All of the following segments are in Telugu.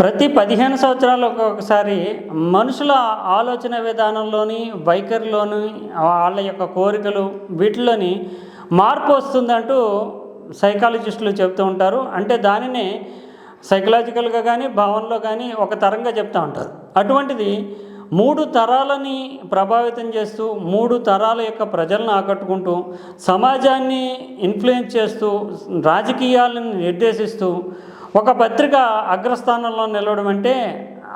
ప్రతి పదిహేను సంవత్సరాలకు ఒకసారి మనుషుల ఆలోచన విధానంలోని వైఖరిలోని వాళ్ళ యొక్క కోరికలు వీటిలోని మార్పు వస్తుందంటూ సైకాలజిస్టులు చెప్తూ ఉంటారు. అంటే దానినే సైకలాజికల్గా కానీ భావనలో కానీ ఒక తరంగా చెప్తూ ఉంటారు. అటువంటిది మూడు తరాలని ప్రభావితం చేస్తూ మూడు తరాల యొక్క ప్రజలను ఆకట్టుకుంటూ సమాజాన్ని ఇన్ఫ్లుయెన్స్ చేస్తూ రాజకీయాలను నిర్దేశిస్తూ ఒక పత్రిక అగ్రస్థానంలో నిలవడం అంటే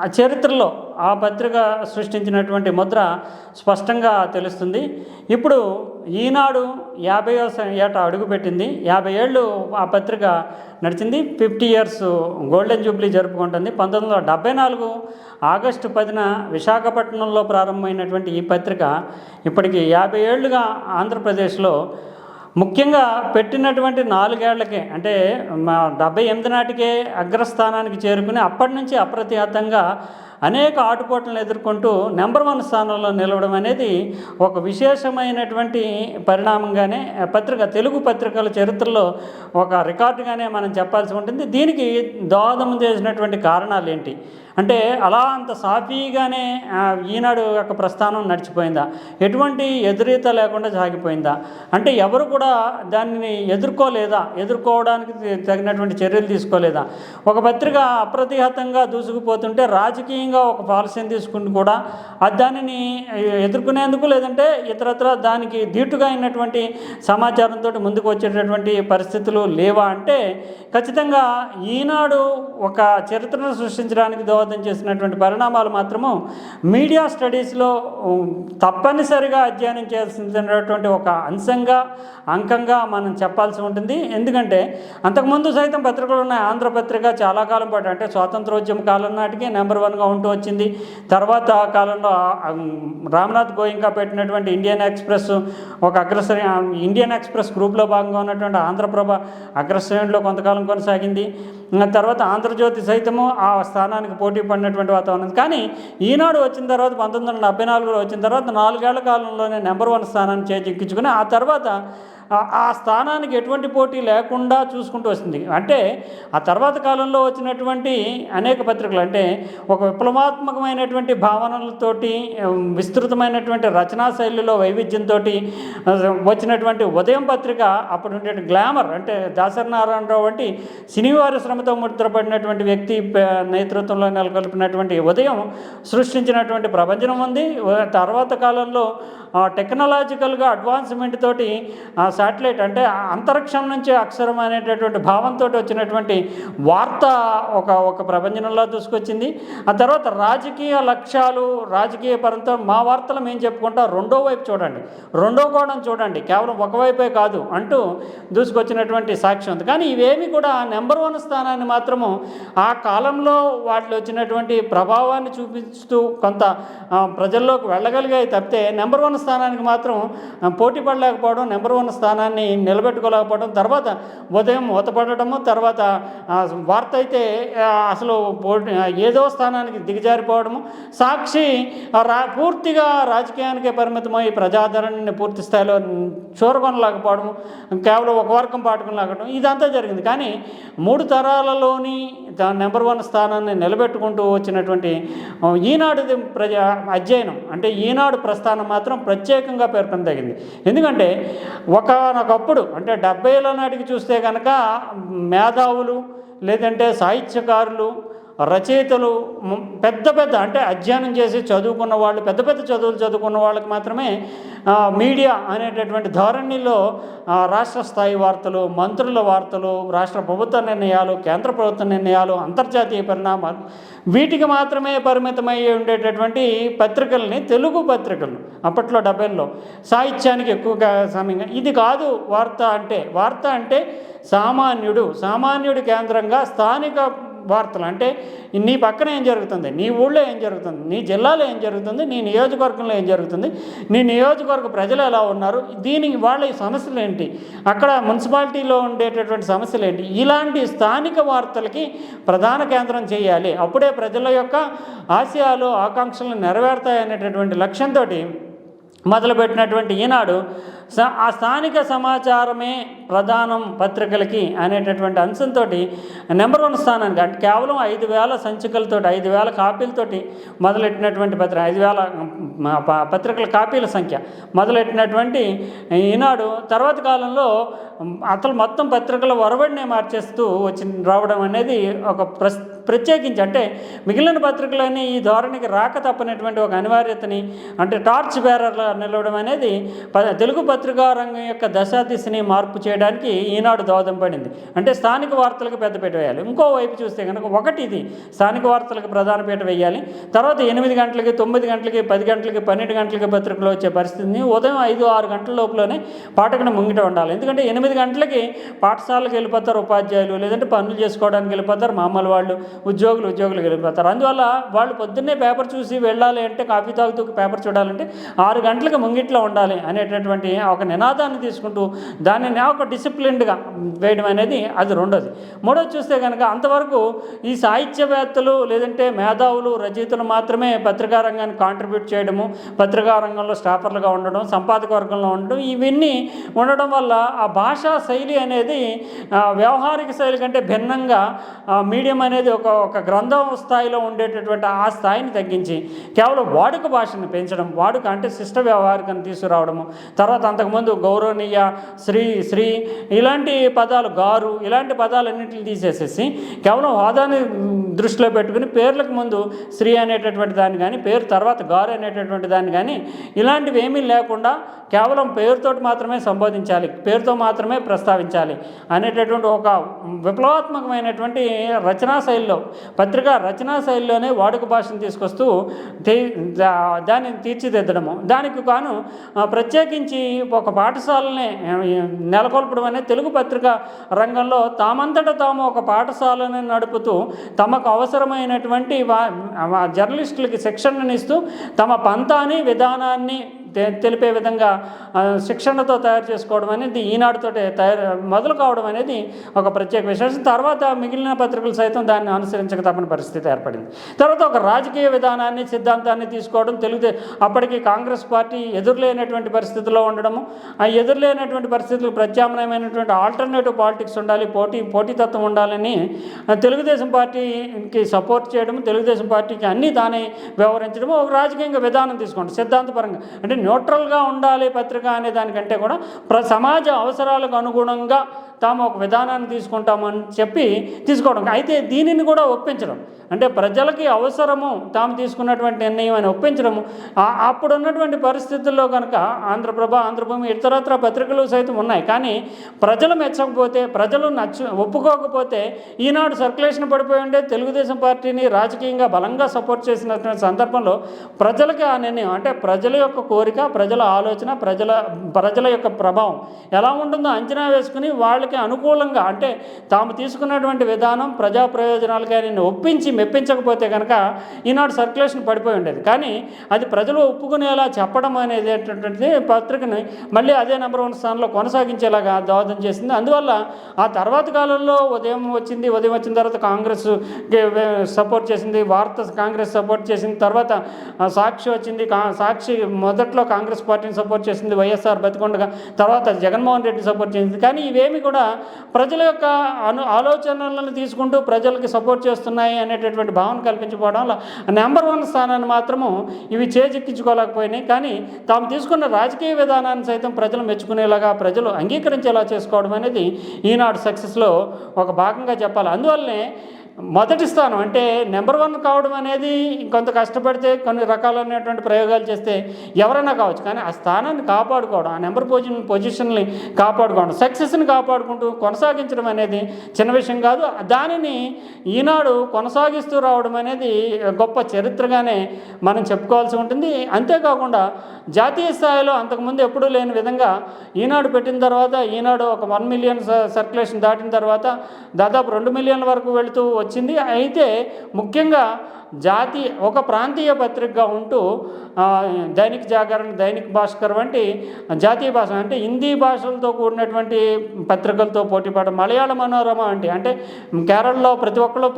ఆ చరిత్రలో ఆ పత్రిక సృష్టించినటువంటి ముద్ర స్పష్టంగా తెలుస్తుంది. ఇప్పుడు ఈనాడు యాభై ఏట అడుగుపెట్టింది. యాభై ఏళ్ళు ఆ పత్రిక నడిచింది. ఫిఫ్టీ ఇయర్స్ గోల్డెన్ జూబ్లీ జరుపుకుంటుంది. పంతొమ్మిది వందల డెబ్బై నాలుగు ఆగస్టు పదిన విశాఖపట్నంలో ప్రారంభమైనటువంటి ఈ పత్రిక ఇప్పటికి యాభై ఏళ్ళుగా ఆంధ్రప్రదేశ్లో ముఖ్యంగా పెట్టినటువంటి నాలుగేళ్ళకే అంటే మా డెబ్బై ఎనిమిది నాటికే అగ్రస్థానానికి చేరుకుని అప్పటి నుంచి అప్రతిహతంగా అనేక ఆటుపోట్లను ఎదుర్కొంటూ నెంబర్ వన్ స్థానంలో నిలవడం అనేది ఒక విశేషమైనటువంటి పరిణామంగానే పత్రిక తెలుగు పత్రికల చరిత్రలో ఒక రికార్డుగానే మనం చెప్పాల్సి ఉంటుంది. దీనికి దోహదం చేసినటువంటి కారణాలు ఏంటి? అంటే అలా అంత సాఫీగానే ఈనాడు యొక్క ప్రస్థానం నడిచిపోయిందా? ఎటువంటి ఎదురీత లేకుండా సాగిపోయిందా? అంటే ఎవరు కూడా దానిని ఎదుర్కోలేదా? ఎదుర్కోవడానికి తగినటువంటి చర్యలు తీసుకోలేదా? ఒక పత్రిక అప్రతిహతంగా దూసుకుపోతుంటే రాజకీయంగా ఒక పాలసీని తీసుకుని కూడా దానిని ఎదుర్కొనేందుకు లేదంటే ఇతరత్ర దానికి ధీటుగా అయినటువంటి సమాచారంతో ముందుకు వచ్చేటటువంటి పరిస్థితులు లేవా అంటే ఖచ్చితంగా ఈనాడు ఒక చరిత్రను సృష్టించడానికి దోహద చేసినటువంటి పరిణామాలు మాత్రము మీడియా స్టడీస్లో తప్పనిసరిగా అధ్యయనం చేయాల్సినటువంటి ఒక అంశంగా అంకంగా మనం చెప్పాల్సి ఉంటుంది. ఎందుకంటే అంతకుముందు సైతం పత్రికలు ఉన్నాయి. ఆంధ్రపత్రిక చాలా కాలం పాటు అంటే స్వాతంత్రోద్యమ కాలం నాటికి నెంబర్ వన్గా ఉంటూ వచ్చింది. తర్వాత ఆ కాలంలో రామ్నాథ్ గోయింకా పెట్టినటువంటి ఇండియన్ ఎక్స్ప్రెస్ ఒక అగ్రశ్రేణి ఇండియన్ ఎక్స్ప్రెస్ గ్రూప్లో భాగంగా ఉన్నటువంటి ఆంధ్రప్రభ అగ్రశ్రేణిలో కొంతకాలం కొనసాగింది. తర్వాత ఆంధ్రజ్యోతి సైతము ఆ స్థానానికి పోటీ పడినటువంటి వాతావరణం కానీ ఈనాడు వచ్చిన తర్వాత పంతొమ్మిది వందల డెబ్బై నాలుగులో వచ్చిన తర్వాత నాలుగేళ్ళ కాలంలోనే నెంబర్ వన్ స్థానాన్ని చేజిక్కించుకుని ఆ తర్వాత ఆ- స్థానానికి ఎటువంటి పోటీ లేకుండా చూసుకుంటూ వస్తుంది అంటే ఆ తర్వాత కాలంలో వచ్చినటువంటి అనేక పత్రికలు అంటే ఒక విప్లవాత్మకమైనటువంటి భావనలతోటి విస్తృతమైనటువంటి రచనా శైలిలో వైవిధ్యంతో వచ్చినటువంటి ఉదయం పత్రిక అప్పుడు గ్లామర్ అంటే దాసరి నారాయణరావు వంటి సినీవారి శ్రమతో ముద్రపడినటువంటి వ్యక్తి నేతృత్వంలో నెలకొల్పినటువంటి ఉదయం సృష్టించినటువంటి ప్రపంచం ఉంది. తర్వాత కాలంలో టెక్నాలజికల్గా అడ్వాన్స్మెంట్ తోటి ఆ శాటిలైట్ అంటే అంతరిక్షం నుంచి అక్షరం అనేటటువంటి భావంతో వచ్చినటువంటి వార్త ఒక ఒక ప్రపంచంలో దూసుకొచ్చింది. ఆ తర్వాత రాజకీయ లక్ష్యాలు రాజకీయ పరంతో మా వార్తలు మేము చెప్పుకుంటా రెండో వైపు చూడండి. రెండో కోణం చూడండి. కేవలం ఒకవైపే కాదు అంటూ దూసుకొచ్చినటువంటి సాక్ష్యం ఉంది. కానీ ఇవేమి కూడా నెంబర్ వన్ స్థానాన్ని మాత్రము ఆ కాలంలో వాటిలో వచ్చినటువంటి ప్రభావాన్ని చూపిస్తూ కొంత ప్రజల్లోకి వెళ్ళగలిగాయి తప్పితే నెంబర్ వన్ స్థానానికి మాత్రం పోటీ పడలేకపోవడం నెంబర్ వన్ స్థానాన్ని నిలబెట్టుకోలేకపోవడం తర్వాత ఉదయం మూతపడటము తర్వాత వార్త అయితే అసలు పోటీ ఏదో స్థానానికి దిగజారిపోవడము సాక్షి రా పూర్తిగా రాజకీయానికే పరిమితమై ప్రజాదరణని పూర్తి స్థాయిలో చూరగొనలేకపోవడము కేవలం ఒక వర్గం పాటుకుని ఇదంతా జరిగింది. కానీ మూడు తరాలలోని దా- నెంబర్ వన్ స్థానాన్ని నిలబెట్టుకుంటూ వచ్చినటువంటి ఈనాడు ప్రజా అధ్యయనం అంటే ఈనాడు ప్రస్థానం మాత్రం ప్రత్యేకంగా పేర్కొనదగింది ఎందుకంటే ఒకనొకప్పుడు అంటే డెబ్బైల నాటికి చూస్తే కనుక మేధావులు లేదంటే సాహిత్యకారులు రచయితలు పెద్ద పెద్ద అంటే అధ్యయనం చేసి చదువుకున్న వాళ్ళు పెద్ద పెద్ద చదువులు చదువుకున్న వాళ్ళకి మాత్రమే మీడియా అనేటటువంటి ధోరణిలో రాష్ట్ర స్థాయి వార్తలు మంత్రుల వార్తలు రాష్ట్ర ప్రభుత్వ నిర్ణయాలు కేంద్ర ప్రభుత్వ నిర్ణయాలు అంతర్జాతీయ పరిణామాలు వీటికి మాత్రమే పరిమితమై ఉండేటటువంటి పత్రికల్ని తెలుగు పత్రికలు అప్పట్లో డెబ్బైలో సాహిత్యానికి ఎక్కువగా సమయంగా ఇది కాదు వార్త అంటే వార్త అంటే సామాన్యుడు సామాన్యుడి కేంద్రంగా స్థానిక వార్తలు. అంటే నీ పక్కన ఏం జరుగుతుంది? నీ ఊళ్ళో ఏం జరుగుతుంది? నీ జిల్లాలో ఏం జరుగుతుంది? నీ నియోజకవర్గంలో ఏం జరుగుతుంది? నీ నియోజకవర్గ ప్రజలు ఎలా ఉన్నారు? దీనికి వాళ్ళ సమస్యలు ఏంటి? అక్కడ మున్సిపాలిటీలో ఉండేటటువంటి సమస్యలు ఏంటి? ఇలాంటి స్థానిక వార్తలకి ప్రధాన కేంద్రం చేయాలి. అప్పుడే ప్రజల యొక్క ఆశయాలు ఆకాంక్షలు నెరవేరుతాయి అనేటటువంటి లక్ష్యంతో మొదలుపెట్టినటువంటి ఈనాడు ఆ స్థానిక సమాచారమే ప్రధానం పత్రికలకి అనేటటువంటి అంశంతో నెంబర్ వన్ స్థానానికి అంటే కేవలం ఐదు వేల సంచికలతో ఐదు వేల కాపీలతోటి మొదలెట్టినటువంటి పత్రిక ఐదు వేల పత్రికల కాపీల సంఖ్య మొదలెట్టినటువంటి ఈనాడు తర్వాత కాలంలో అసలు మొత్తం పత్రికల వరవడినే మార్చేస్తూ వచ్చి రావడం అనేది ఒక ప్రస్ ప్రత్యేకించి అంటే మిగిలిన పత్రికలన్నీ ఈ ధోరణికి రాక తప్పనటువంటి ఒక అనివార్యతని అంటే టార్చ్ బేరర్లా నిలవడం అనేది ప- తెలుగు పత్రికా రంగం యొక్క దశాదిశని మార్పు చేయడానికి ఈనాడు దోహదం పడింది. అంటే స్థానిక వార్తలకు పెద్దపీట వేయాలి. ఇంకో వైపు చూస్తే కనుక ఒకటి ఇది. స్థానిక వార్తలకు ప్రధాన పీట వేయాలి. తర్వాత ఎనిమిది గంటలకి తొమ్మిది గంటలకి పది గంటలకి పన్నెండు గంటలకి పత్రికలు వచ్చే పరిస్థితిని ఉదయం ఐదు ఆరు గంటల లోపలనే పాఠకుని ముంగిట ఉండాలి. ఎందుకంటే ఎనిమిది గంటలకి పాఠశాలకు వెళ్ళిపోతారు ఉపాధ్యాయులు. లేదంటే పనులు చేసుకోవడానికి వెళ్ళిపోతారు మామూలు వాళ్ళు. ఉద్యోగులు ఉద్యోగులు వెళ్ళిపోతారు అందువల్ల వాళ్ళు పొద్దున్నే పేపర్ చూసి వెళ్ళాలి అంటే కాఫీ తాగుతూ పేపర్ చూడాలంటే ఆరు గంటలకు ముంగిట్లో ఉండాలి అనేటటువంటి ఒక నినాదాన్ని తీసుకుంటూ దానిని ఒక డిసిప్లిన్డ్గా వేయడం అనేది అది రెండోది. మూడోది చూస్తే కనుక అంతవరకు ఈ సాహిత్యవేత్తలు లేదంటే మేధావులు రచయితలు మాత్రమే పత్రికా రంగాన్ని కాంట్రిబ్యూట్ చేయడము పత్రికా రంగంలో స్టాఫర్లుగా ఉండడం సంపాదక వర్గంలో ఉండడం ఇవన్నీ ఉండడం వల్ల ఆ భాషా శైలి అనేది వ్యవహారిక శైలి కంటే భిన్నంగా మీడియం అనేది ఒక ఒక గ్రంథం స్థాయిలో ఉండేటటువంటి ఆ స్థాయిని తగ్గించి కేవలం వాడుక భాషను పెంచడం వాడుక అంటే శిష్ట వ్యవహారికను తీసుకురావడము తర్వాత అంతకుముందు గౌరవనీయ శ్రీ శ్రీ ఇలాంటి పదాలు గారు ఇలాంటి పదాలన్నింటిని తీసేసేసి కేవలం హోదాని దృష్టిలో పెట్టుకుని పేర్లకు ముందు శ్రీ అనేటటువంటి దాన్ని కానీ పేరు తర్వాత గారు అనేటటువంటి దాన్ని కానీ ఇలాంటివి ఏమీ లేకుండా కేవలం పేరుతోటి మాత్రమే సంబోధించాలి పేరుతో మాత్రమే ప్రస్తావించాలి అనేటటువంటి ఒక విప్లవాత్మకమైనటువంటి రచనా శైలిలో పత్రిక రచనా శైలిలోనే వాడుక భాషను తీసుకొస్తూ దాన్ని తీర్చిదిద్దడము. దానికి కాను ప్రత్యేకించి ఒక పాఠశాలని నెలకొల్పడం అనేది తెలుగు పత్రిక రంగంలో తామంతట తాము ఒక పాఠశాలను నడుపుతూ తమకు అవసరమైనటువంటి వా- జర్నలిస్టులకి శిక్షణను ఇస్తూ తమ పంతాన్ని విధానాన్ని తెలిపే విధంగా శిక్షణతో తయారు చేసుకోవడం అనేది ఈనాడుతో తయారు మొదలు కావడం అనేది ఒక ప్రత్యేక విశేషం. తర్వాత మిగిలిన పత్రికలు సైతం దాన్ని అనుసరించక తప్పని పరిస్థితి ఏర్పడింది. తర్వాత ఒక రాజకీయ విధానాన్ని సిద్ధాంతాన్ని తీసుకోవడం తెలుగు అప్పటికి కాంగ్రెస్ పార్టీ ఎదురులేనటువంటి పరిస్థితుల్లో ఉండడము ఆ ఎదురులేనటువంటి పరిస్థితులు ప్రత్యామ్నాయమైనటువంటి ఆల్టర్నేటివ్ పాలిటిక్స్ ఉండాలి పోటీ పోటీతత్వం ఉండాలని తెలుగుదేశం పార్టీకి సపోర్ట్ చేయడం తెలుగుదేశం పార్టీకి అన్నీ దాన్ని వ్యవహరించడము ఒక రాజకీయంగా విధానం తీసుకోండి సిద్ధాంతపరంగా. అంటే న్యూట్రల్గా ఉండాలి పత్రిక అనే దానికంటే కూడా ప్ర సమాజ అవసరాలకు అనుగుణంగా తాము ఒక విధానాన్ని తీసుకుంటామని చెప్పి తీసుకోవడం. అయితే దీనిని కూడా ఒప్పించడం. అంటే ప్రజలకి అవసరము తాము తీసుకున్నటువంటి నిర్ణయం అని ఒప్పించడము. అప్పుడు ఉన్నటువంటి పరిస్థితుల్లో కనుక ఆంధ్రప్రభ ఆంధ్రభూమి ఇతరత్ర పత్రికలు సైతం ఉన్నాయి. కానీ ప్రజలు మెచ్చకపోతే ప్రజలు నచ్చ ఒప్పుకోకపోతే ఈనాడు సర్క్యులేషన్ పడిపోయి ఉండే తెలుగుదేశం పార్టీని రాజకీయంగా బలంగా సపోర్ట్ చేసినటువంటి సందర్భంలో ప్రజలకి ఆ నిర్ణయం అంటే ప్రజల యొక్క కోరిక ప్రజల ఆలోచన ప్రజల ప్రజల యొక్క ప్రభావం ఎలా ఉంటుందో అంచనా వేసుకుని వాళ్ళకి అనుకూలంగా అంటే తాము తీసుకున్నటువంటి విధానం ప్రజా ప్రయోజనాలకి ఆయన ఒప్పించి మెప్పించకపోతే కనుక ఈనాడు సర్క్యులేషన్ పడిపోయి ఉండేది. కానీ అది ప్రజలు ఒప్పుకునేలా చెప్పడం అనేది ఏంటంటే పత్రికని మళ్ళీ అదే నెంబర్ వన్ స్థానంలో కొనసాగించేలాగా దోహదం చేసింది. అందువల్ల ఆ తర్వాత కాలంలో ఉదయం వచ్చింది ఉదయం వచ్చిన తర్వాత కాంగ్రెస్ సపోర్ట్ చేసింది వార్త కాంగ్రెస్ సపోర్ట్ చేసింది తర్వాత సాక్షి వచ్చింది సాక్షి మొదట్లో కాంగ్రెస్ పార్టీని సపోర్ట్ చేసింది వైఎస్ఆర్ బతికొండగా తర్వాత జగన్మోహన్ రెడ్డి సపోర్ట్ చేసింది. కానీ ఇవేమి కూడా ప్రజల యొక్క అను ఆలోచనలను తీసుకుంటూ ప్రజలకి సపోర్ట్ చేస్తున్నాయి అనేటటువంటి భావన కల్పించుకోవడం వల్ల నెంబర్ వన్ స్థానాన్ని మాత్రము ఇవి చేజిక్కించుకోలేకపోయినాయి. కానీ తాము తీసుకున్న రాజకీయ విధానాన్ని సైతం ప్రజలు మెచ్చుకునేలాగా ప్రజలు అంగీకరించేలా చేసుకోవడం అనేది ఈనాడు సక్సెస్లో ఒక భాగంగా చెప్పాలి. అందువల్లనే మొదటి స్థానం అంటే నెంబర్ వన్ కావడం అనేది ఇంకొంత కష్టపడితే కొన్ని రకాలైనటువంటి ప్రయోగాలు చేస్తే ఎవరైనా కావచ్చు కానీ ఆ స్థానాన్ని కాపాడుకోవడం ఆ నెంబర్ పొజిషన్ పొజిషన్ని కాపాడుకోవడం సక్సెస్ని కాపాడుకుంటూ కొనసాగించడం అనేది చిన్న విషయం కాదు. దానిని ఈనాడు కొనసాగిస్తూ రావడం అనేది గొప్ప చరిత్రగానే మనం చెప్పుకోవాల్సి ఉంటుంది. అంతేకాకుండా జాతీయ స్థాయిలో అంతకుముందు ఎప్పుడూ లేని విధంగా ఈనాడు పెట్టిన తర్వాత ఈనాడు ఒక వన్ మిలియన్ సర్క్యులేషన్ దాటిన తర్వాత దాదాపు రెండు మిలియన్ల వరకు వెళుతూ వచ్చింది. అయితే ముఖ్యంగా జాతి ఒక ప్రాంతీయ పత్రికగా ఉంటూ దైనిక్ జాగరణ దైనిక్ భాస్కర్ వంటి జాతీయ భాష అంటే హిందీ భాషలతో కూడినటువంటి పత్రికలతో పోటీ పడడం మలయాళ మనోరమ అంటే అంటే కేరళలో ప్రతి ఒక్కళ్ళు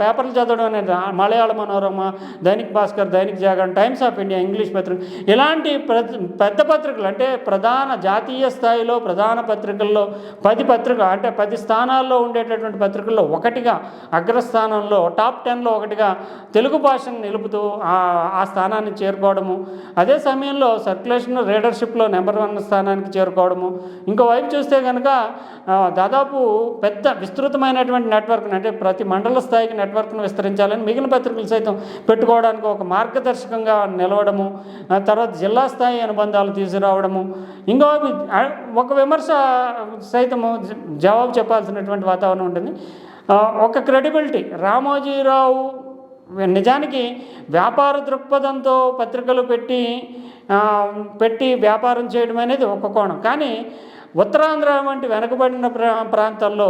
పేపర్లు చదవడం అనేది మలయాళ మనోరమ దైనిక్ భాస్కర్ దైనిక్ జాగరణ టైమ్స్ ఆఫ్ ఇండియా ఇంగ్లీష్ పత్రిక ఇలాంటి ప్ర- పెద్ద పత్రికలు అంటే ప్రధాన జాతీయ స్థాయిలో ప్రధాన పత్రికల్లో పది పత్రిక అంటే పది స్థానాల్లో ఉండేటటువంటి పత్రికల్లో ఒకటిగా అగ్రస్థానంలో టాప్ టెన్లో ఒకటిగా తెలుగు భాషను నిలుపుతూ ఆ స్థానాన్ని చేరుకోవడము. అదే సమయంలో సర్క్యులేషన్ రీడర్షిప్లో నెంబర్ వన్ స్థానానికి చేరుకోవడము. ఇంకో వైపు చూస్తే కనుక దాదాపు పెద్ద విస్తృతమైనటువంటి నెట్వర్క్ అంటే ప్రతి మండల స్థాయికి నెట్వర్క్ను విస్తరించాలని మిగిలిన పత్రికలు సైతం పెట్టుకోవడానికి ఒక మార్గదర్శకంగా నిలవడము. తర్వాత జిల్లా స్థాయి అనుబంధాలు తీసుకురావడము. ఇంకో ఒక విమర్శ సైతము జవాబు చెప్పాల్సినటువంటి వాతావరణం ఉంటుంది. ఒక క్రెడిబిలిటీ రామోజీరావు నిజానికి వ్యాపార దృక్పథంతో పత్రికలు పెట్టి పెట్టి వ్యాపారం చేయడం అనేది ఒక కోణం. కానీ ఉత్తరాంధ్ర వంటి వెనుకబడిన ప్రా ప్రాంతాల్లో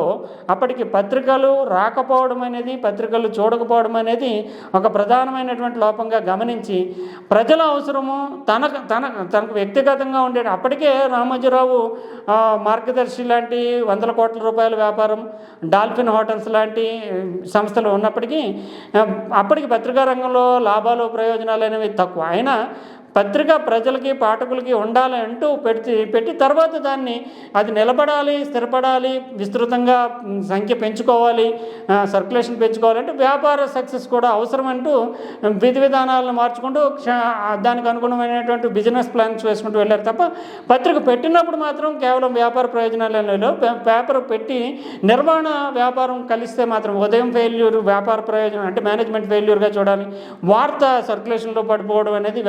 అప్పటికి పత్రికలు రాకపోవడం అనేది పత్రికలు చూడకపోవడం అనేది ఒక ప్రధానమైనటువంటి లోపంగా గమనించి ప్రజల అవసరము తనకు తన తనకు వ్యక్తిగతంగా ఉండే అప్పటికే రామోజీరావు మార్గదర్శి లాంటి వందల కోట్ల రూపాయల వ్యాపారం డాల్ఫిన్ హోటల్స్ లాంటి సంస్థలు ఉన్నప్పటికీ అప్పటికి పత్రికా రంగంలో లాభాలు ప్రయోజనాలు అనేవి తక్కువ. అయినా పత్రిక ప్రజలకి పాఠకులకి ఉండాలి అంటూ పెట్టి పెట్టి తర్వాత దాన్ని అది నిలబడాలి స్థిరపడాలి విస్తృతంగా సంఖ్య పెంచుకోవాలి సర్క్యులేషన్ పెంచుకోవాలంటే వ్యాపార సక్సెస్ కూడా అవసరం అంటూ విధి విధానాలను మార్చుకుంటూ క్ష- దానికి అనుగుణమైనటువంటి బిజినెస్ ప్లాన్స్ వేసుకుంటూ వెళ్ళారు తప్ప పత్రిక పెట్టినప్పుడు మాత్రం కేవలం వ్యాపార ప్రయోజనాలలో పేపర్ పెట్టి నిర్వహణ వ్యాపారం కలిస్తే మాత్రం ఉదయం ఫెయిల్యూర్ వ్యాపార ప్రయోజనం అంటే మేనేజ్మెంట్ ఫెయిల్యూర్గా చూడాలి వార్త సర్క్యులేషన్లో పడిపోవడం అనేది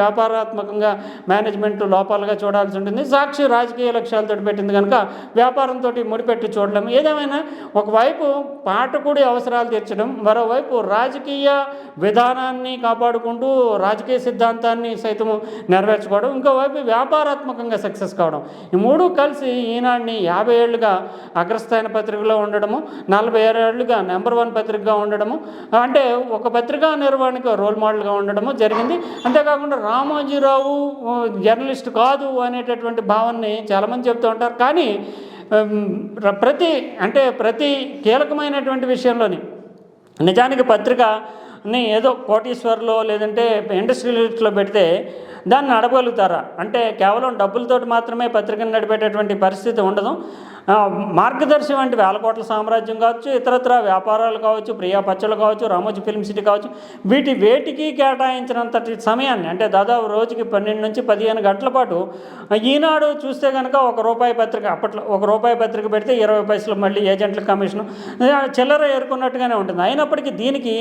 వ్యూహాత్మకంగా మేనేజ్మెంట్ లోపాలుగా చూడాల్సి ఉంటుంది. సాక్షి రాజకీయ లక్ష్యాలతో పెట్టింది కనుక వ్యాపారంతో ముడిపెట్టి చూడలేము. ఏదేమైనా ఒకవైపు పాఠకుడి అవసరాలు తీర్చడం మరోవైపు రాజకీయ విధానాన్ని కాపాడుకుంటూ రాజకీయ సిద్ధాంతాన్ని సైతము నెరవేర్చుకోవడం ఇంకోవైపు వ్యాపారాత్మకంగా సక్సెస్ కావడం. ఈ మూడు కలిసి ఈనాడిని యాభై ఏళ్ళుగా అగ్రస్థాన పత్రికలో ఉండడము నలభై ఆరు ఏళ్ళుగా నెంబర్ వన్ పత్రికగా ఉండడము అంటే ఒక పత్రికా నిర్వహణకు రోల్ మోడల్గా ఉండడము జరిగింది. అంతేకాకుండా రామోజీ రావు జర్నలిస్ట్ కాదు అనేటటువంటి భావనని చాలామంది చెప్తూ ఉంటారు. కానీ ప్రతి అంటే ప్రతి కీలకమైనటువంటి విషయంలోని నిజానికి పత్రికని ఏదో కోటీశ్వర్లో లేదంటే ఇండస్ట్రియలిస్ట్లో పెడితే దాన్ని నడపగలుగుతారా? అంటే కేవలం డబ్బులతోటి మాత్రమే పత్రికను నడిపేటటువంటి పరిస్థితి ఉండదు. మార్గదర్శి వంటి వేల కోట్ల సామ్రాజ్యం కావచ్చు ఇతరత్ర వ్యాపారాలు కావచ్చు ప్రియా పచ్చలు కావచ్చు రామోజీ ఫిల్మ్ సిటీ కావచ్చు వీటి వేటికి కేటాయించినంతటి సమయాన్ని అంటే దాదాపు రోజుకి పన్నెండు నుంచి పదిహేను గంటల పాటు ఈనాడు చూస్తే కనుక ఒక రూపాయి పత్రిక అప్పట్లో ఒక రూపాయి పత్రిక పెడితే ఇరవై పైసలు మళ్ళీ ఏజెంట్ల కమిషన్ చిల్లర ఏరుకున్నట్టుగానే ఉంటుంది. అయినప్పటికీ దీనికి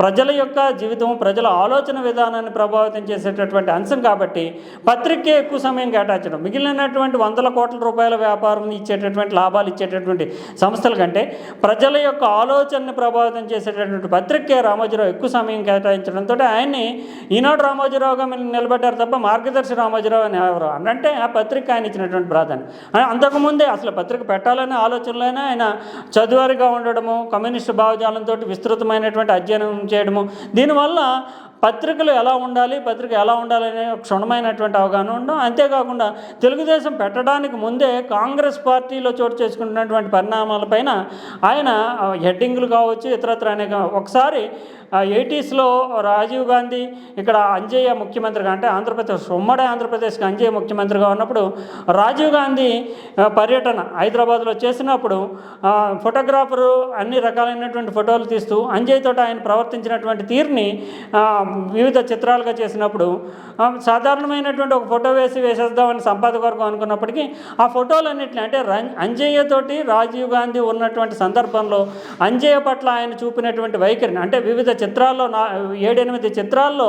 ప్రజల యొక్క జీవితం ప్రజల ఆలోచన విధానాన్ని ప్రభావితం చేసేటటువంటి అంశం కాబట్టి పత్రికే ఎక్కువ సమయం కేటాయించడం మిగిలినటువంటి వందల కోట్ల రూపాయల వ్యాపారం ఇచ్చేటటువంటి లాభాలు ఇచ్చేటటువంటి సంస్థల కంటే ప్రజల యొక్క ఆలోచనని ప్రభావితం చేసేటటువంటి పత్రికే రామోజీరావు ఎక్కువ సమయం కేటాయించడంతో ఆయన్ని ఈనాడు రామోజీరావుగా మీరు నిలబడ్డారు తప్ప మార్గదర్శి రామోజీరావు అని ఎవరు? అంటే ఆ పత్రిక ఆయన ఇచ్చినటువంటి ప్రాధాన్యం. అంతకుముందే అసలు పత్రిక పెట్టాలనే ఆలోచనలోనే ఆయన చదువారిగా ఉండడము కమ్యూనిస్టు భావజాలంతో విస్తృతమైనటువంటి అధ్యయనం చేయడము దీనివల్ల పత్రికలు ఎలా ఉండాలి పత్రిక ఎలా ఉండాలనే ఒక క్షుణ్ణమైనటువంటి అవగాహన ఉండడం. అంతేకాకుండా తెలుగుదేశం పెట్టడానికి ముందే కాంగ్రెస్ పార్టీలో చోటు చేసుకుంటున్నటువంటి పరిణామాలపైన ఆయన హెడ్డింగ్లు కావచ్చు ఇతరత్ర అనేక ఒకసారి ఎయిటీస్లో రాజీవ్ గాంధీ ఇక్కడ అంజయ్య ముఖ్యమంత్రిగా అంటే ఆంధ్రప్రదేశ్ ఉమ్మడి ఆంధ్రప్రదేశ్కి అంజయ్య ముఖ్యమంత్రిగా ఉన్నప్పుడు రాజీవ్ గాంధీ పర్యటన హైదరాబాద్లో చేసినప్పుడు ఫోటోగ్రాఫరు అన్ని రకాలైనటువంటి ఫోటోలు తీస్తూ అంజయ్ తోట ఆయన ప్రవర్తించినటువంటి తీరుని వివిధ చిత్రాలుగా చేసినప్పుడు సాధారణమైనటువంటి ఒక ఫోటో వేసి వేసేద్దామని సంపాదక వర్గం అనుకున్నప్పటికీ ఆ ఫోటోలన్నింటినీ అంటే రం- అంజయ్య తోటి రాజీవ్ గాంధీ ఉన్నటువంటి సందర్భంలో అంజయ్య పట్ల ఆయన చూపినటువంటి వైఖరిని అంటే వివిధ చిత్రాల్లో నా ఏడెనిమిది చిత్రాల్లో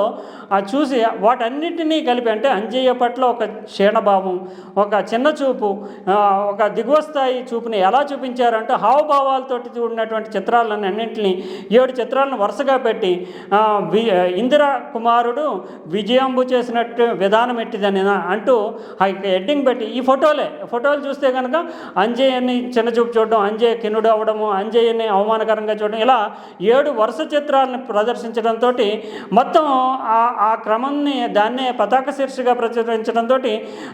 ఆ చూసి వాటన్నిటినీ కలిపి అంటే అంజయ్య పట్ల ఒక క్షీణభావం ఒక చిన్న చూపు ఒక దిగువ స్థాయి చూపుని ఎలా చూపించారంటే హావభావాలతోటి ఉన్నటువంటి చిత్రాలను అన్నింటినీ ఏడు చిత్రాలను వరుసగా పెట్టి ఇందిర కుమారుడు విజయంబు చేసినట్టు విధానం ఎట్టిదని అంటూ ఆ ఎడ్డింగ్ పెట్టి ఈ ఫోటోలే ఫోటోలు చూస్తే కనుక అంజయ్యని చిన్న చూపు చూడడం అంజయ్య కిన్నుడు అవ్వడము అంజయ్యని అవమానకరంగా చూడడం ఇలా ఏడు వరుస చిత్రాలను ప్రదర్శించడంతో మొత్తం ఆ ఆ క్రమాన్ని దాన్నే పతాక శీర్షిగా ప్రచురించడంతో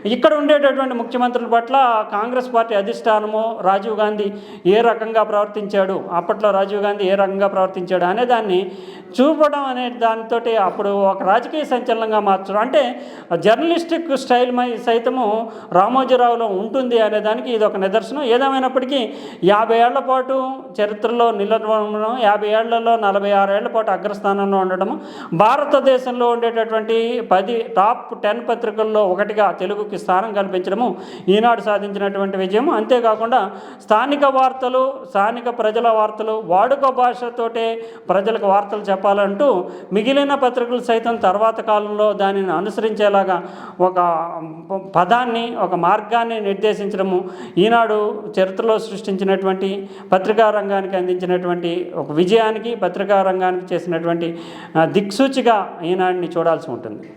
ఇక్కడ ఉండేటటువంటి ముఖ్యమంత్రుల పట్ల కాంగ్రెస్ పార్టీ అధిష్టానము రాజీవ్ గాంధీ ఏ రకంగా ప్రవర్తించాడు అప్పట్లో రాజీవ్ గాంధీ ఏ రకంగా ప్రవర్తించాడు అనే దాన్ని చూపడం అనే దానితో అప్పుడు ఒక రాజకీయ సంచలనంగా మార్చడం. అంటే జర్నలిస్టిక్ స్టైల్ మై సైతము రామోజీరావులో ఉంటుంది అనే దానికి ఇది ఒక నిదర్శనం. ఏదేమైనప్పటికీ యాభై ఏళ్ళ పాటు చరిత్రలో నిలవడం యాభై ఏళ్ళలో నలభై ఆరు ఏళ్ళ పాటు అగ్రస్థానంలో ఉండడము భారతదేశంలో ఉండేటటువంటి పది టాప్ టెన్ పత్రికల్లో ఒకటిగా తెలుగుకి స్థానం కల్పించడము ఈనాడు సాధించినటువంటి విజయం అంతేకాకుండా స్థానిక వార్తలు స్థానిక ప్రజల వార్తలు వాడుక భాషతోటే ప్రజలకు వార్తలు చెప్పాలంటూ మిగిలిన పత్రికలు సైతం తర్వాత కాలంలో దానిని అనుసరించేలాగా ఒక పదాన్ని ఒక మార్గాన్ని నిర్దేశించడము ఈనాడు చరిత్రలో సృష్టించినటువంటి పత్రికా రంగానికి అందించినటువంటి ఒక విజయానికి పత్రికా రంగానికి చేసినటువంటి దిక్సూచిగా ఈనాడిని చూడాల్సి ఉంటుంది.